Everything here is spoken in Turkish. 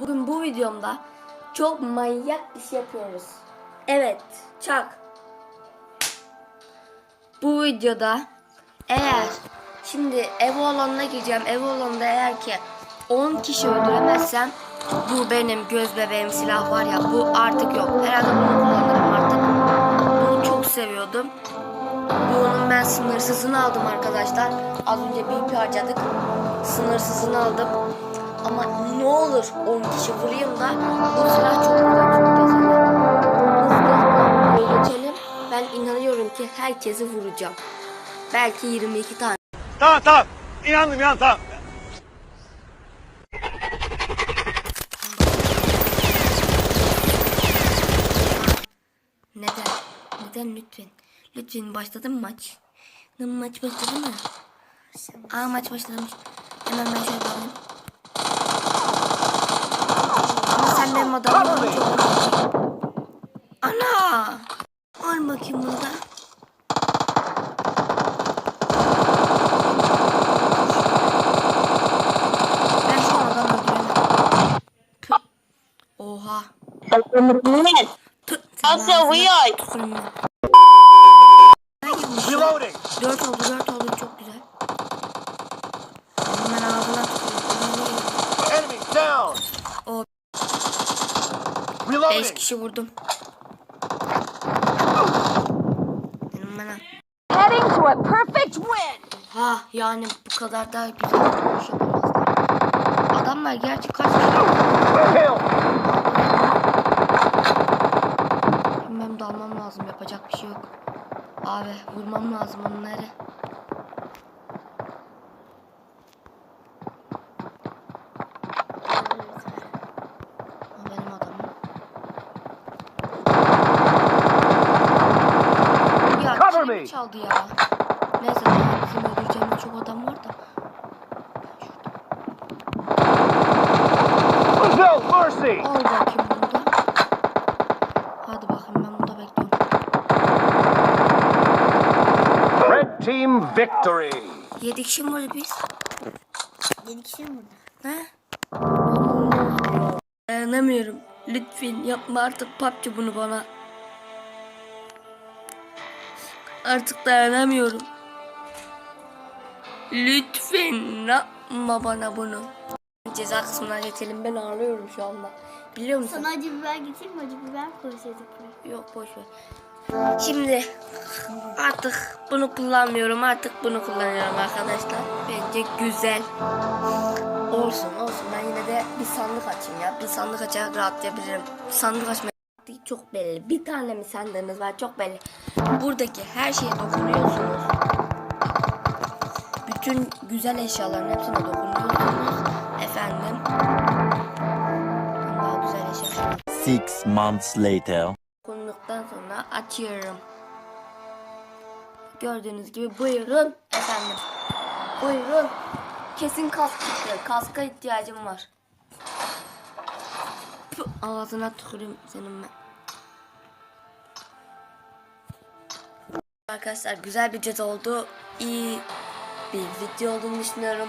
Bugün bu videomda çok manyak bir şey yapıyoruz. Evet, çak. Bu videoda eğer şimdi ev alanına gireceğim. Ev alanında eğer ki 10 kişi öldüremezsem bu benim göz bebeğim silah var ya bu artık yok. Herhalde bunu kullanırım artık. Bunu çok seviyordum. Bunun ben sınırsızını aldım arkadaşlar. Az önce BP harcadık. Sınırsızını aldım. Ama ne olur 10 kişi vurayım da bu silah çok güzel. Hızlı hızlı geçelim. Ben inanıyorum ki herkesi vuracağım. Belki 22 tane. Tamam tamam. İnandım inandım tamam. Neden? Neden lütfen? Lütfen başladı mı maç? Maç başladı mı? Aa maç başlamış. Hemen ben şöyle alayım. Benim adamım. Ana! Al bakayım bunu da. Ben şu an. Püh. Oha. Ağzına uyuyor. Reloading. 4 oldu 4 oldu çok güzel. Hemen ağzına tüküreyim. Enemy down. O 5 Reloading. kişi vurdum. Benim bana. Heading to a perfect win. Ha yani bu kadar daha güzel olmuş yapamazlar. Adamlar gerçi kaç. Benim dalmam lazım yapacak bir şey yok. Abi vurmam lazım onları. O benim adamım. Ya Çaldı ya. Neyse daha bizim öldüreceğimiz çok adam var da. No mercy. Al bakayım bunu da. Hadi bakayım ben burada bekliyorum. Red team victory. 7 kişi mi var biz? 7 kişi mi burada? He? Dayanamıyorum. Lütfen yapma artık PUBG bunu bana. Artık dayanamıyorum. Lütfen yapma bana bunu. Ceza kısmına geçelim. Ben ağlıyorum şu anda. Biliyor musun? Sana acı biber getireyim mi? Acı biber koysaydık buraya. Yok boş ver. Şimdi artık bunu kullanmıyorum. Artık bunu kullanıyorum arkadaşlar. Bence güzel. Olsun olsun. Ben yine de bir sandık açayım ya. Bir sandık açarak rahatlayabilirim. Sandık açma taktiği çok belli. Bir tane mi sandığınız var çok belli. Buradaki her şeye dokunuyorsunuz. Bütün güzel eşyaların hepsine dokunuyorsunuz. Efendim. Daha güzel eşyalar. Six months later. Konuluktan sonra açıyorum. Gördüğünüz gibi buyurun efendim. Buyurun. Kesin kask çıktı. Kaska ihtiyacım var. Ağzına tüküreyim senin ben. Arkadaşlar güzel bir ceza oldu. İyi bir video olduğunu düşünüyorum.